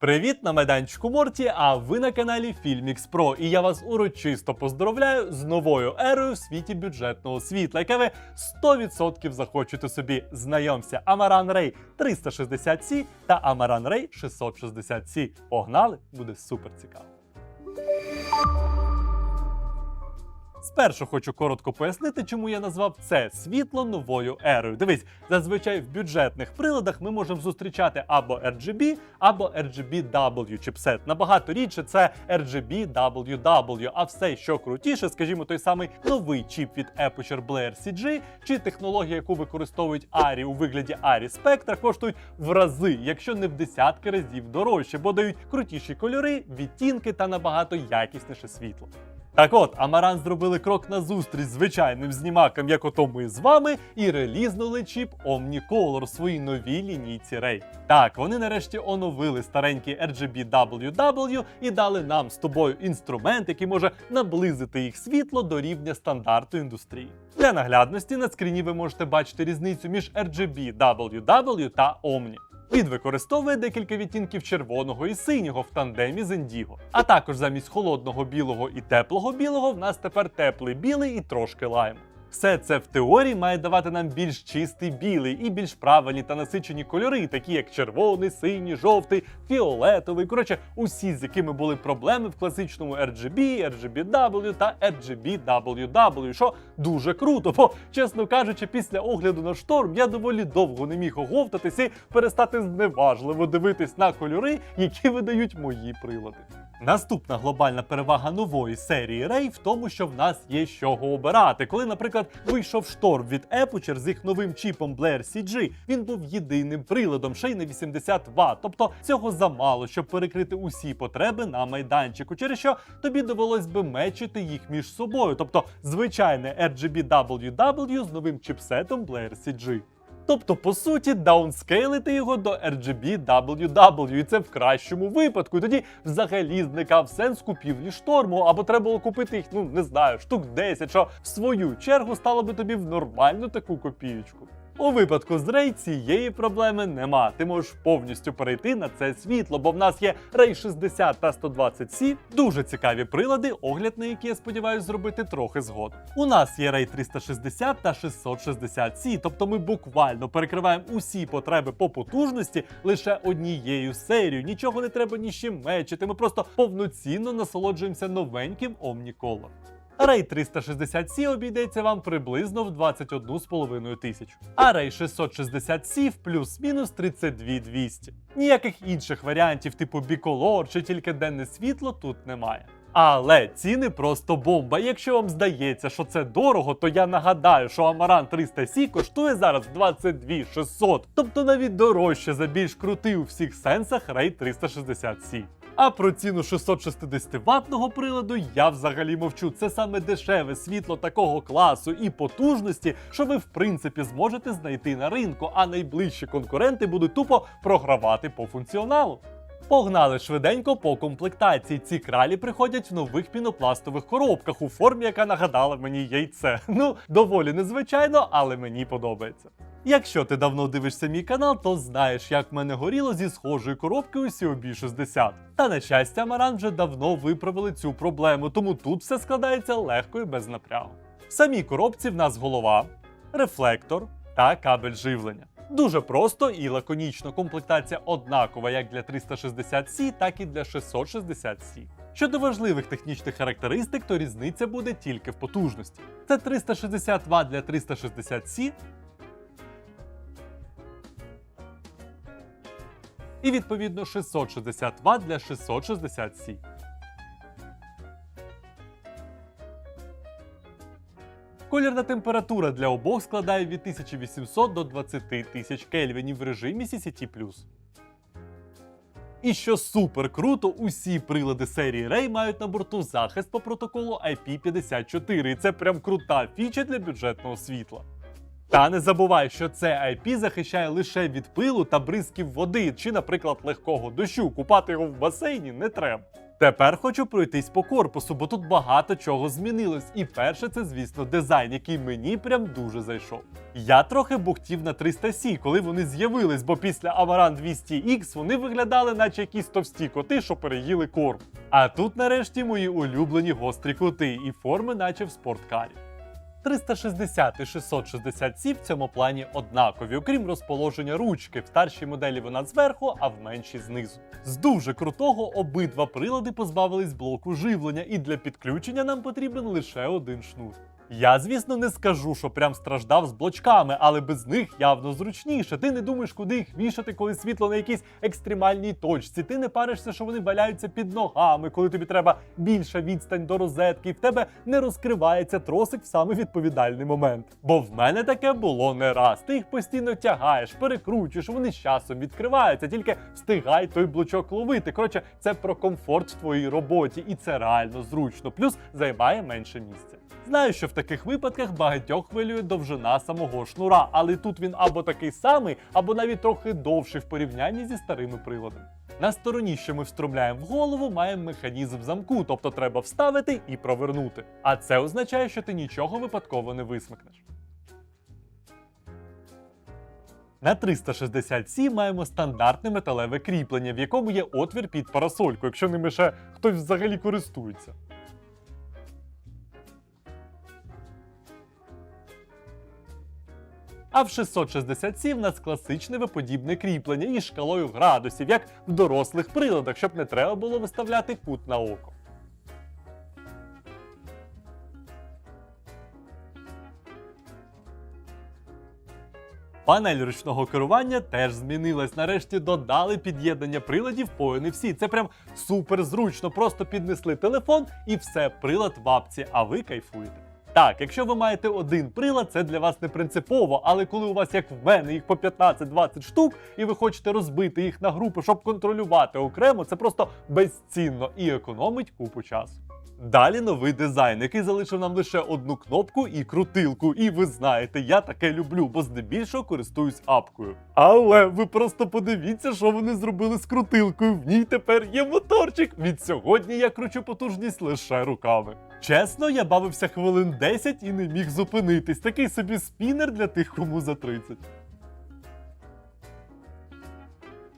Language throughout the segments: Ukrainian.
Привіт на майданчику Морті, а ви на каналі Filmix Pro. І я вас урочисто поздоровляю з новою ерою в світі бюджетного світла, яке ви 100% захочете собі. Знайомся, Amaran Ray 360C та Amaran Ray 660C. Погнали, буде супер цікаво. Спершу хочу коротко пояснити, чому я назвав це світло новою ерою. Дивись, зазвичай в бюджетних приладах ми можемо зустрічати або RGB, або RGBW чипсет. Набагато рідше це RGBWW, а все, що крутіше, скажімо, той самий новий чіп від Aputure Blair CG, чи технологія, яку використовують ARI у вигляді ARI Spectra, коштують в рази, якщо не в десятки разів дорожче, бо дають крутіші кольори, відтінки та набагато якісніше світло. Так от, Амаран зробили крок назустріч звичайним знімакам, як ото ми з вами, і релізнули чіп Omnicolor в своїй новій лінійці Ray. Так, вони нарешті оновили старенький RGBWW і дали нам з тобою інструмент, який може наблизити їх світло до рівня стандарту індустрії. Для наглядності на скріні ви можете бачити різницю між RGBWW та Omni. Він використовує декілька відтінків червоного і синього в тандемі з індіго. А також замість холодного білого і теплого білого в нас тепер теплий білий і трошки лайм. Все це в теорії має давати нам більш чистий білий і більш правильні та насичені кольори, такі як червоний, синій, жовтий, фіолетовий. Коротше, усі, з якими були проблеми в класичному RGB, RGBW та RGBWW, що дуже круто, бо, чесно кажучи, після огляду на шторм я доволі довго не міг оговтатися і перестати зневажливо дивитись на кольори, які видають мої прилади. Наступна глобальна перевага нової серії Ray в тому, що в нас є з чого обирати. Коли, наприклад, вийшов шторм від Aputure з їх новим чіпом Blair CG, він був єдиним приладом, ще й на 80 Вт. Тобто цього замало, щоб перекрити усі потреби на майданчику, через що тобі довелось би мечити їх між собою. Тобто звичайне RGBWW з новим чіпсетом Blair CG. Тобто, по суті, даунскейлити його до RGB-WW, і це в кращому випадку. І тоді взагалі зникав сенс купівлі шторму, або треба було купити їх, ну не знаю, штук 10, що в свою чергу стало би тобі в нормальну таку копієчку. У випадку з Ray цієї проблеми нема. Ти можеш повністю перейти на це світло, бо в нас є Ray 60 та 120C, дуже цікаві прилади, огляд на які я сподіваюся зробити трохи згодом. У нас є Ray 360 та 660C, тобто ми буквально перекриваємо усі потреби по потужності лише однією серією. Нічого не треба ні з чим мечити. Ми просто повноцінно насолоджуємося новеньким Omnicolor. Ray 360C обійдеться вам приблизно в 21,5 тисяч, а Ray 660C в плюс-мінус 32 200. Ніяких інших варіантів типу Bicolor чи тільки денне світло тут немає. Але ціни просто бомба. Якщо вам здається, що це дорого, то я нагадаю, що Amaran 300C коштує зараз 22 600, тобто навіть дорожче за більш крутий у всіх сенсах Ray 360C. А про ціну 660 ваттного приладу я взагалі мовчу. Це саме дешеве світло такого класу і потужності, що ви в принципі зможете знайти на ринку, а найближчі конкуренти будуть тупо програвати по функціоналу. Погнали швиденько по комплектації. Ці кралі приходять в нових пінопластових коробках у формі, яка нагадала мені яйце. Ну, доволі незвичайно, але мені подобається. Якщо ти давно дивишся мій канал, то знаєш, як в мене горіло зі схожої коробки у COB 60. Та на щастя, Маран вже давно виправили цю проблему, тому тут все складається легко і без напрягу. В самій коробці в нас голова, рефлектор та кабель живлення. Дуже просто і лаконічно. Комплектація однакова як для 360C, так і для 660C. Щодо важливих технічних характеристик, то різниця буде тільки в потужності. Це 360 Вт для 360C і відповідно 660 Вт для 660C. Колірна температура для обох складає від 1800 до 20 тисяч кельвінів в режимі CCT+. І що супер круто, усі прилади серії Ray мають на борту захист по протоколу IP54, і це прям крута фіча для бюджетного світла. Та не забувай, що це IP захищає лише від пилу та бризків води, чи, наприклад, легкого дощу. Купати його в басейні не треба. Тепер хочу пройтись по корпусу, бо тут багато чого змінилось. І перше, це, звісно, дизайн, який мені прям дуже зайшов. Я трохи бухтів на 300C, коли вони з'явились, бо після Amaran 200X вони виглядали, наче якісь товсті коти, що переїли корм. А тут, нарешті, мої улюблені гострі кути і форми, наче в спорткарі. 360 і 660 сі в цьому плані однакові, окрім розположення ручки. В старшій моделі вона зверху, а в меншій знизу. З дуже крутого обидва прилади позбавились блоку живлення, і для підключення нам потрібен лише один шнур. Я, звісно, не скажу, що прям страждав з блочками, але без них явно зручніше. Ти не думаєш, куди їх вішати, коли світло на якійсь екстремальній точці. Ти не паришся, що вони валяються під ногами, коли тобі треба більша відстань до розетки, і в тебе не розкривається тросик в саме відповідальний момент. Бо в мене таке було не раз. Ти їх постійно тягаєш, перекручуєш, вони з часом відкриваються, тільки встигай той блочок ловити. Коротше, це про комфорт в твоїй роботі, і це реально зручно. Плюс займає менше місця. Знаю, що в таких випадках багатьох хвилює довжина самого шнура, але тут він або такий самий, або навіть трохи довший в порівнянні зі старими приладами. На стороні, що ми встромляємо в голову, маємо механізм замку, тобто треба вставити і провернути. А це означає, що ти нічого випадково не висмикнеш. На 360C маємо стандартне металеве кріплення, в якому є отвір під парасольку, якщо ними ще хтось взагалі користується. А в 660C в нас класичне виподібне кріплення із шкалою градусів, як в дорослих приладах, щоб не треба було виставляти кут на око. Панель ручного керування теж змінилась. Нарешті додали під'єднання приладів по NFC. Це прям супер зручно. Просто піднесли телефон і все, прилад в апці, а ви кайфуєте. Так, якщо ви маєте один прилад, це для вас не принципово, але коли у вас, як в мене, їх по 15-20 штук, і ви хочете розбити їх на групи, щоб контролювати окремо, це просто безцінно і економить купу часу. Далі новий дизайн, який залишив нам лише одну кнопку і крутилку. І ви знаєте, я таке люблю, бо здебільшого користуюсь апкою. Але ви просто подивіться, що вони зробили з крутилкою. В ній тепер є моторчик. Від сьогодні я кручу потужність лише руками. Чесно, я бавився хвилин 10 і не міг зупинитись. Такий собі спінер для тих, кому за 30.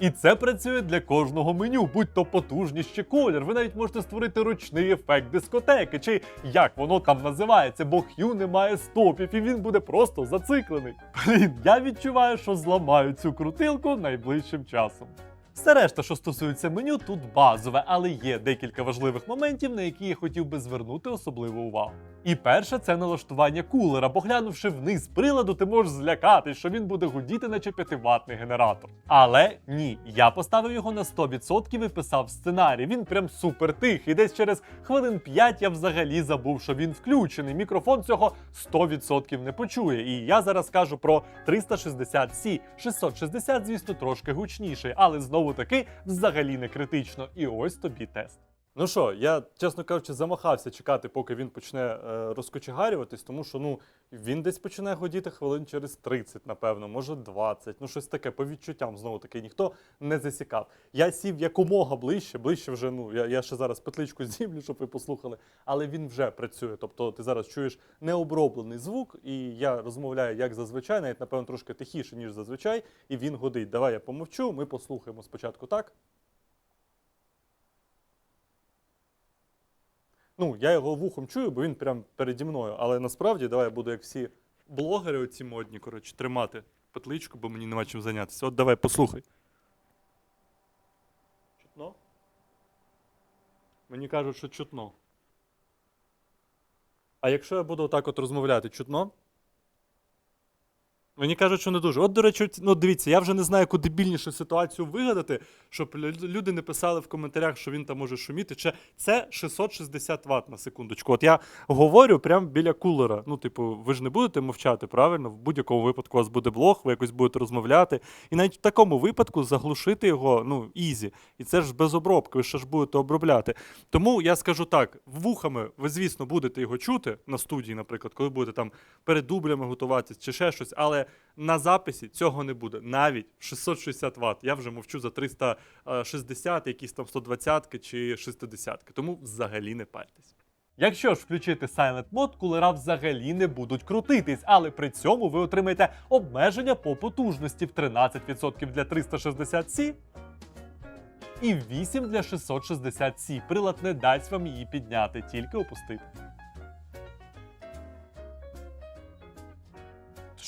І це працює для кожного меню, будь то потужність чи колір. Ви навіть можете створити ручний ефект дискотеки, чи як воно там називається, бо Хью не має стопів і він буде просто зациклений. Блін, я відчуваю, що зламаю цю крутилку найближчим часом. Все решта, що стосується меню, тут базове, але є декілька важливих моментів, на які я хотів би звернути особливу увагу. І перше це налаштування кулера. Поглянувши вниз приладу, ти можеш злякатись, що він буде гудіти, наче 5-ваттний генератор. Але ні, я поставив його на 100% і писав сценарій. Він прям супер тихий. Десь через хвилин 5 я взагалі забув, що він включений. Мікрофон цього 100% не почує. І я зараз кажу про 360C. 660, звісно, трошки гучніший, але знову таки взагалі не критично. І ось тобі тест. Ну що, я, чесно кажучи, замахався чекати, поки він почне е, розкочегарюватись, тому що ну він десь починає годіти хвилин через 30, напевно, може 20. Ну, щось таке, по відчуттям знову таки ніхто не засікав. Я сів якомога ближче, ближче вже. Ну я, я ще зараз петличку зімлю, щоб ви послухали, але він вже працює. Тобто ти зараз чуєш необроблений звук, і я розмовляю як зазвичай, навіть напевно трошки тихіше, ніж зазвичай, і він годить. Давай я помовчу, ми послухаємо спочатку так. Ну, я його вухом чую, бо він прям переді мною. Але насправді давай я буду, як всі блогери, оці модні, коротше, тримати петличку, бо мені нема чим зайнятися. От давай, послухай. Чутно? Мені кажуть, що чутно. А якщо я буду отак от розмовляти, чутно? Мені кажуть, що не дуже. От, до речі, ну дивіться, я вже не знаю, яку дебільнішу ситуацію вигадати, щоб люди не писали в коментарях, що він там може шуміти. Чи це 660 Вт на секундочку. От я говорю прямо біля кулера. Ну, типу, ви ж не будете мовчати, правильно? В будь-якому випадку у вас буде блог, ви якось будете розмовляти. І навіть в такому випадку заглушити його, ну, ізі. І це ж без обробки, ви ще ж будете обробляти. Тому я скажу так: вухами ви, звісно, будете його чути на студії, наприклад, коли будете там перед дублями готуватися чи ще щось, але на записі цього не буде. Навіть 660 Вт. Я вже мовчу за 360, якісь там 120 чи 60. Тому взагалі не парьтесь. Якщо ж включити Silent Mode, кулера взагалі не будуть крутитись, але при цьому ви отримаєте обмеження по потужності в 13% для 360C і 8 для 660C. Прилад не дасть вам її підняти, тільки опустити.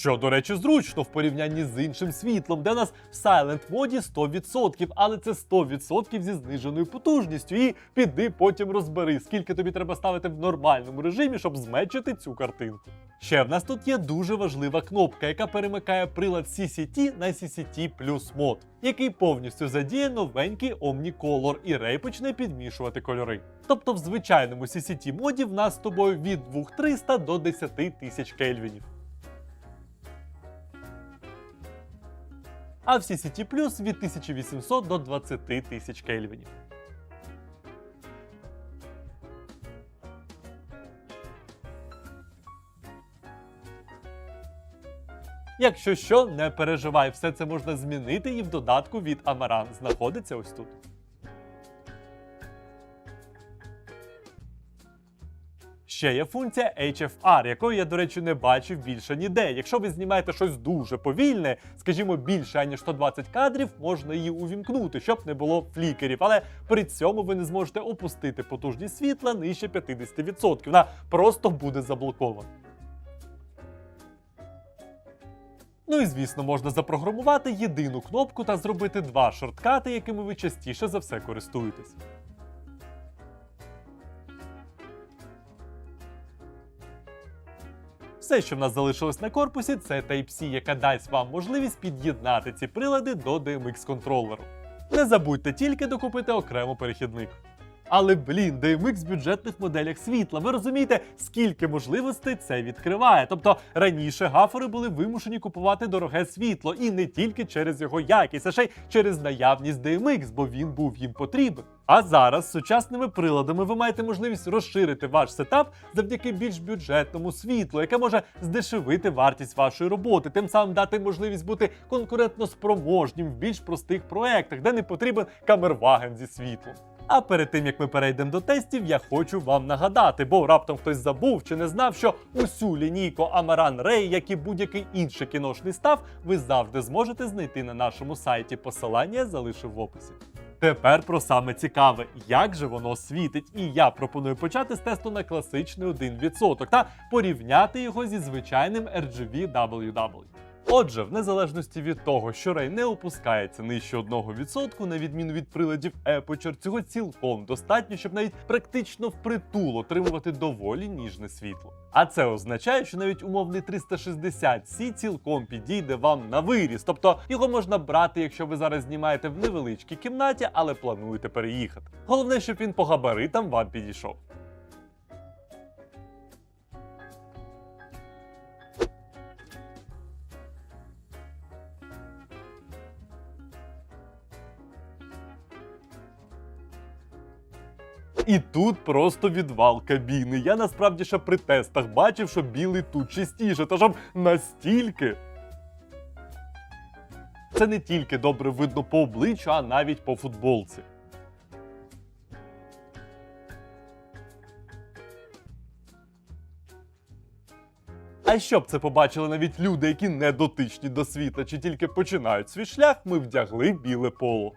Що, до речі, зручно в порівнянні з іншим світлом, де у нас в Silent моді 100%, але це 100% зі зниженою потужністю. І піди потім розбери, скільки тобі треба ставити в нормальному режимі, щоб зменшити цю картинку. Ще в нас тут є дуже важлива кнопка, яка перемикає прилад CCT на CCT Plus мод, який повністю задіє новенький Omnicolor і Ray почне підмішувати кольори. Тобто в звичайному CCT моді в нас з тобою від 2300 до 10 тисяч кельвінів. А в CCT Plus від 1800 до 20 тисяч кельвінів. Якщо що, не переживай, все це можна змінити і в додатку від Amaran знаходиться ось тут. Ще є функція HFR, якої я, до речі, не бачив більше ніде. Якщо ви знімаєте щось дуже повільне, скажімо, більше ніж 120 кадрів, можна її увімкнути, щоб не було флікерів. Але при цьому ви не зможете опустити потужність світла нижче 50%. Вона просто буде заблокована. Ну і звісно, можна запрограмувати єдину кнопку та зробити два шорткати, якими ви частіше за все користуєтесь. Все, що в нас залишилось на корпусі, це Type-C, яка дасть вам можливість під'єднати ці прилади до DMX контролеру. Не забудьте тільки докупити окремо перехідник. Але блін, DMX в бюджетних моделях світла. Ви розумієте, скільки можливостей це відкриває. Тобто раніше гафори були вимушені купувати дороге світло, і не тільки через його якість, а ще й через наявність DMX, бо він був їм потрібен. А зараз з сучасними приладами ви маєте можливість розширити ваш сетап завдяки більш бюджетному світлу, яке може здешевити вартість вашої роботи, тим самим дати можливість бути конкурентно спроможнім в більш простих проектах, де не потрібен камерваген зі світлом. А перед тим як ми перейдемо до тестів, я хочу вам нагадати, бо раптом хтось забув чи не знав, що усю лінійку Amaran Ray, як і будь-який інший кіношний став, ви завжди зможете знайти на нашому сайті. Посилання я залишив в описі. Тепер про саме цікаве, як же воно світить, і я пропоную почати з тесту на класичний 1% та порівняти його зі звичайним RGB WW. Отже, в незалежності від того, що Ray не опускається нижче 1%, на відміну від приладів Aperture, цього цілком достатньо, щоб навіть практично впритул отримувати доволі ніжне світло. А це означає, що навіть умовний 360C цілком підійде вам на виріс. Тобто його можна брати, якщо ви зараз знімаєте в невеличкій кімнаті, але плануєте переїхати. Головне, щоб він по габаритам вам підійшов. І тут просто відвал кабіни. Я насправді ще при тестах бачив, що білий тут чистіше, щоб настільки. Це не тільки добре видно по обличчю, а навіть по футболці. А щоб це побачили навіть люди, які не дотичні до світла чи тільки починають свій шлях, ми вдягли біле поло.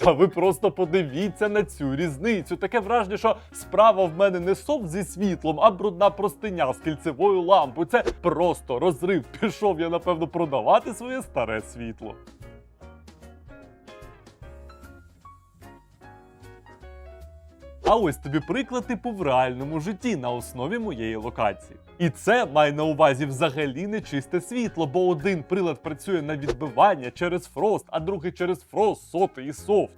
Та ви просто подивіться на цю різницю. Таке враження, що справа в мене не софт зі світлом, а брудна простиня з кільцевою лампою. Це просто розрив. Пішов я, напевно, продавати своє старе світло. А ось тобі приклад типу в реальному житті на основі моєї локації. І це має на увазі взагалі не чисте світло, бо один прилад працює на відбивання через фрост, а другий через фрост, соти і софт.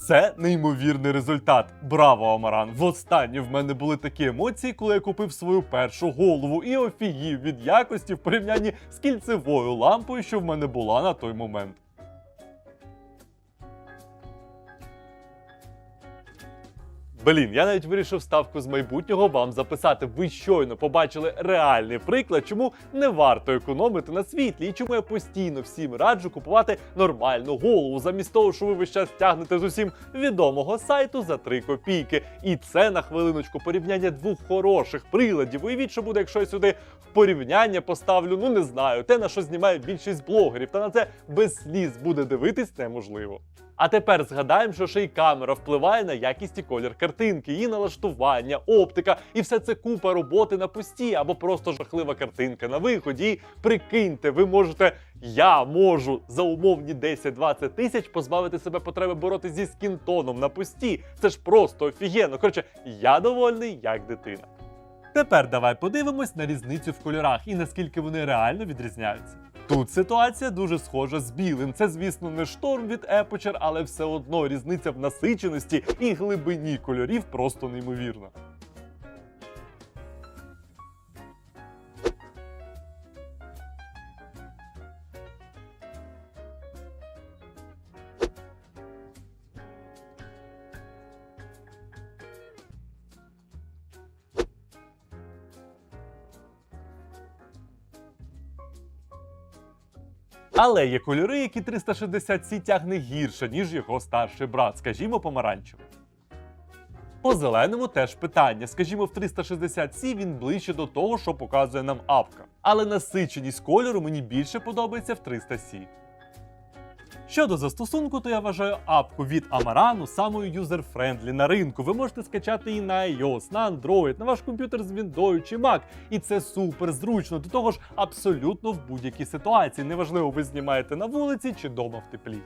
Це неймовірний результат. Браво, Амаран! Востаннє в мене були такі емоції, коли я купив свою першу голову і офігів від якості в порівнянні з кільцевою лампою, що в мене була на той момент. Блін, я навіть вирішив ставку з майбутнього вам записати. Ви щойно побачили реальний приклад, чому не варто економити на світлі, і чому я постійно всім раджу купувати нормальну голову, замість того, що ви весь час тягнете з усім відомого сайту за 3 копійки. І це на хвилиночку порівняння двох хороших приладів. Уявіть, що буде, якщо я сюди в порівняння поставлю, ну не знаю, те на що знімає більшість блогерів. Та на це без сліз буде дивитись неможливо. А тепер згадаємо, що ще й камера впливає на якість і колір картинки, її налаштування, оптика, і все це купа роботи на пості або просто жахлива картинка на виході. І прикиньте, ви можете, я можу за умовні 10-20 тисяч позбавити себе потреби боротися зі скінтоном на пості. Це ж просто офігенно. Коротше, я довольний як дитина. Тепер давай подивимось на різницю в кольорах і наскільки вони реально відрізняються. Тут ситуація дуже схожа з білим. Це, звісно, не шторм від Епочер, але все одно різниця в насиченості і глибині кольорів просто неймовірна. Але є кольори, які 360C тягне гірше, ніж його старший брат, скажімо, помаранчевий. По зеленому теж питання. Скажімо, в 360C він ближче до того, що показує нам апка. Але насиченість кольору мені більше подобається в 300C. Щодо застосунку, то я вважаю апку від Амарану самою юзер-френдлі на ринку. Ви можете скачати її на iOS, на Android, на ваш комп'ютер з Windows чи Mac. І це супер зручно. До того ж, абсолютно в будь-якій ситуації. Неважливо, ви знімаєте на вулиці чи дома в теплі.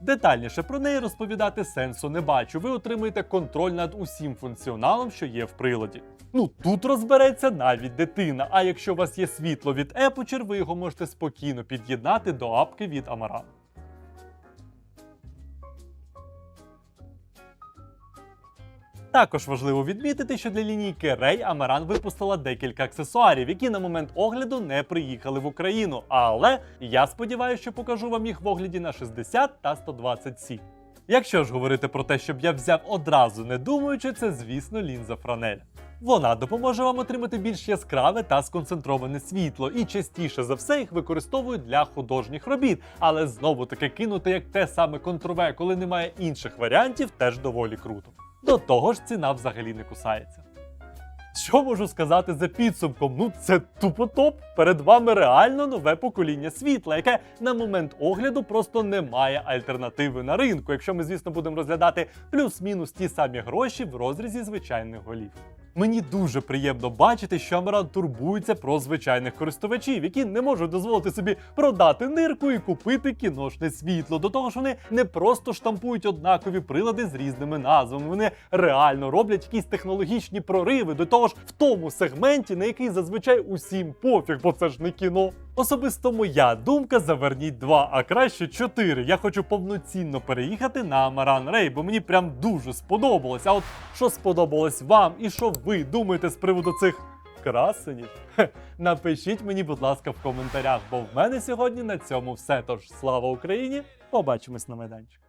Детальніше про неї розповідати сенсу не бачу. Ви отримуєте контроль над усім функціоналом, що є в приладі. Ну тут розбереться навіть дитина. А якщо у вас є світло від Aperture, ви його можете спокійно під'єднати до апки від Amaran. Також важливо відмітити, що для лінійки Ray Amaran випустила декілька аксесуарів, які на момент огляду не приїхали в Україну. Але я сподіваюся, що покажу вам їх в огляді на 60 та 120 c Якщо ж говорити про те, щоб я взяв одразу не думаючи, це звісно лінза Франель. Вона допоможе вам отримати більш яскраве та сконцентроване світло, і частіше за все їх використовують для художніх робіт. Але знову таки кинути як те саме контрове, коли немає інших варіантів, теж доволі круто. До того ж, ціна взагалі не кусається. Що можу сказати за підсумком? Ну це тупо топ. Перед вами реально нове покоління світла, яке на момент огляду просто не має альтернативи на ринку, якщо ми, звісно, будемо розглядати плюс-мінус ті самі гроші в розрізі звичайних голів. Мені дуже приємно бачити, що Амаран турбується про звичайних користувачів, які не можуть дозволити собі продати нирку і купити кіношне світло. До того ж, вони не просто штампують однакові прилади з різними назвами. Вони реально роблять якісь технологічні прориви до того ж в тому сегменті, на який зазвичай усім пофіг, бо це ж не кіно. Особисто моя думка заверніть два, а краще чотири. Я хочу повноцінно переїхати на Амаран Рей, бо мені прям дуже сподобалось. А от що сподобалось вам і що ви думаєте з приводу цих красенів? Хе, напишіть мені, будь ласка, в коментарях, бо в мене сьогодні на цьому все. Тож слава Україні! Побачимось на майданчику.